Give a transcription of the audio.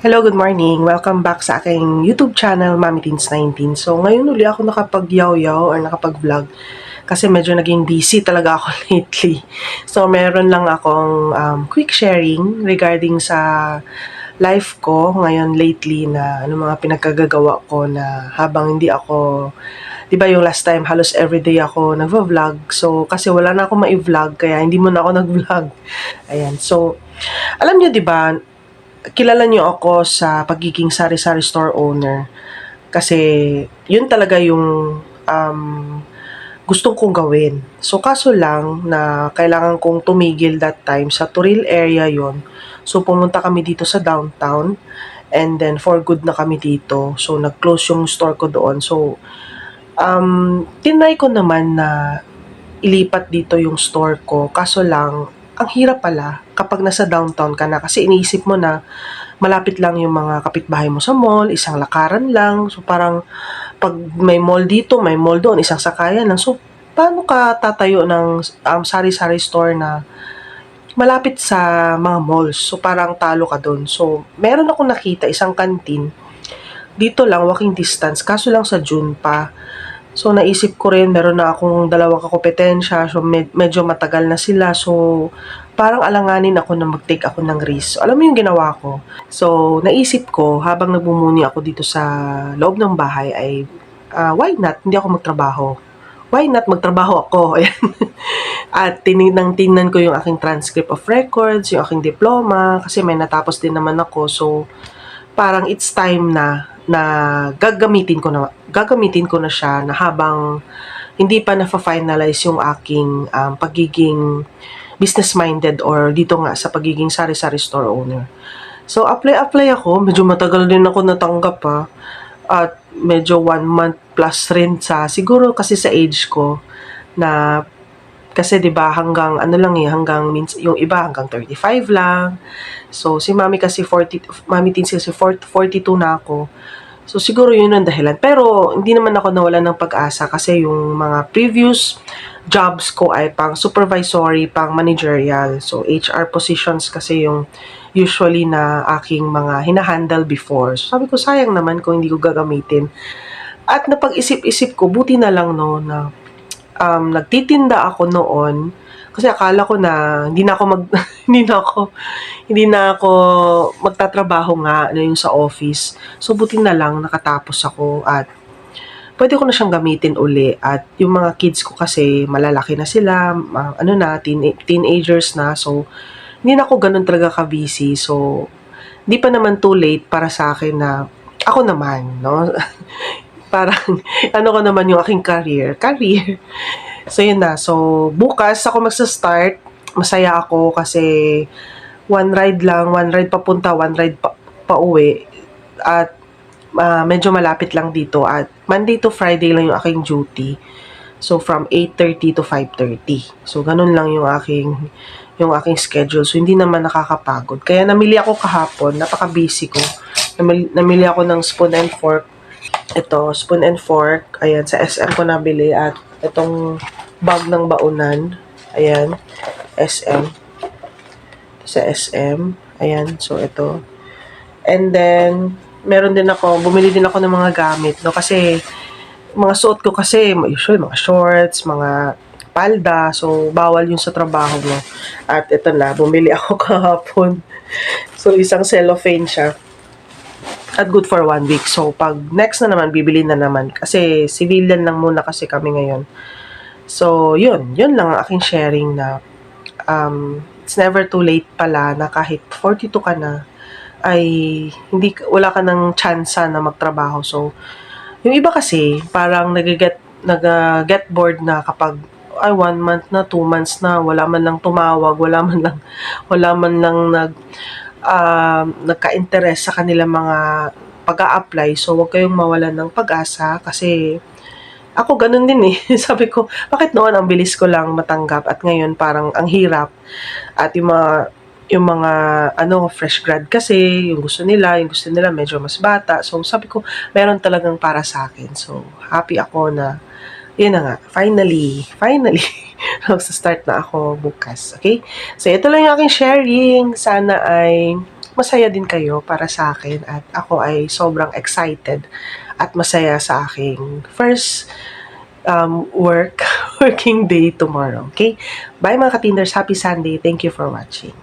Hello, good morning. Welcome back sa aking YouTube channel, Mami Teens 19. So, ngayon uli ako nakapag-yaw-yaw or nakapag-vlog kasi medyo naging busy talaga ako lately. So, meron lang akong um, quick sharing regarding sa life ko ngayon lately na ano mga pinagkagagawa ko na habang hindi ako 'di ba yung last time halos everyday ako nagvo-vlog. So kasi wala na ako mai-vlog kaya hindi mo na ako nag-vlog. Ayan. So alam niyo 'di ba kilala niyo ako sa pagiging sari-sari store owner kasi yun talaga yung um, gustong kong gawin. So kaso lang na kailangan kong tumigil that time sa Turil area yon. So pumunta kami dito sa downtown and then for good na kami dito. So nag-close yung store ko doon. So um, tinry ko naman na ilipat dito yung store ko. Kaso lang, ang hirap pala kapag nasa downtown ka na kasi iniisip mo na malapit lang yung mga kapitbahay mo sa mall, isang lakaran lang. So parang pag may mall dito, may mall doon, isang sakayan lang. So paano ka tatayo ng um, sari-sari store na malapit sa mga malls. So parang talo ka doon. So meron ako nakita isang kantin dito lang walking distance kaso lang sa June pa. So naisip ko rin meron na akong dalawang kakompetensya so med- medyo matagal na sila so parang alanganin ako na mag-take ako ng risk. So, alam mo yung ginawa ko? So naisip ko habang nagbumuni ako dito sa loob ng bahay ay ah, why not hindi ako magtrabaho? Why not magtrabaho ako? Ayan. At tinignan tingnan ko yung aking transcript of records, yung aking diploma, kasi may natapos din naman ako. So, parang it's time na na gagamitin ko na gagamitin ko na siya na habang hindi pa na-finalize yung aking um, pagiging business-minded or dito nga sa pagiging sari-sari store owner. So, apply-apply ako. Medyo matagal din ako natanggap pa. At medyo one month plus rin sa, siguro kasi sa age ko, na kasi 'di ba hanggang ano lang eh hanggang mins yung iba hanggang 35 lang. So si Mami kasi 40 Mami kasi 40, 42 na ako. So siguro yun ang dahilan. Pero hindi naman ako nawalan ng pag-asa kasi yung mga previous jobs ko ay pang supervisory, pang managerial. So HR positions kasi yung usually na aking mga hinahandle before. So sabi ko sayang naman kung hindi ko gagamitin. At napag-isip-isip ko, buti na lang no na um, nagtitinda ako noon kasi akala ko na hindi na ako mag hindi na ako hindi na ako magtatrabaho nga na yung sa office. So buti na lang nakatapos ako at pwede ko na siyang gamitin uli at yung mga kids ko kasi malalaki na sila, ma- ano na, teen, teenagers na. So hindi na ako ganun talaga ka-busy. So hindi pa naman too late para sa akin na ako naman, no? parang ano ko naman yung aking career. Career. So yun na. So bukas ako magsa-start. Masaya ako kasi one ride lang, one ride papunta, one ride pa, pa uwi. At ah, medyo malapit lang dito at Monday to Friday lang yung aking duty. So from 8:30 to 5:30. So ganun lang yung aking yung aking schedule. So hindi naman nakakapagod. Kaya namili ako kahapon, napaka-busy ko. Namili, namili ako ng spoon and fork ito, spoon and fork. Ayan, sa SM ko nabili. At itong bag ng baunan. Ayan, SM. Sa SM. Ayan, so ito. And then, meron din ako, bumili din ako ng mga gamit, no? Kasi, mga suot ko kasi, usually, mga shorts, mga palda. So, bawal yun sa trabaho mo. At ito na, bumili ako kahapon. So, isang cellophane siya at good for one week. So, pag next na naman, bibili na naman. Kasi civilian lang muna kasi kami ngayon. So, yun. Yun lang ang aking sharing na um, it's never too late pala na kahit 42 ka na, ay hindi wala ka ng chance na magtrabaho. So, yung iba kasi, parang nag-get, nag-get bored na kapag ay one month na, two months na, wala man lang tumawag, wala man lang, wala man lang nag, um, nagka-interest sa kanilang mga pag apply so huwag kayong mawalan ng pag-asa kasi ako ganun din eh. Sabi ko, bakit noon ang bilis ko lang matanggap at ngayon parang ang hirap? At yung mga yung mga ano fresh grad kasi yung gusto nila yung gusto nila medyo mas bata. So sabi ko meron talagang para sa akin. So happy ako na yun na nga finally finally sa start na ako bukas okay so ito lang yung aking sharing sana ay masaya din kayo para sa akin at ako ay sobrang excited at masaya sa aking first um, work, working day tomorrow. Okay? Bye mga katinders. Happy Sunday. Thank you for watching.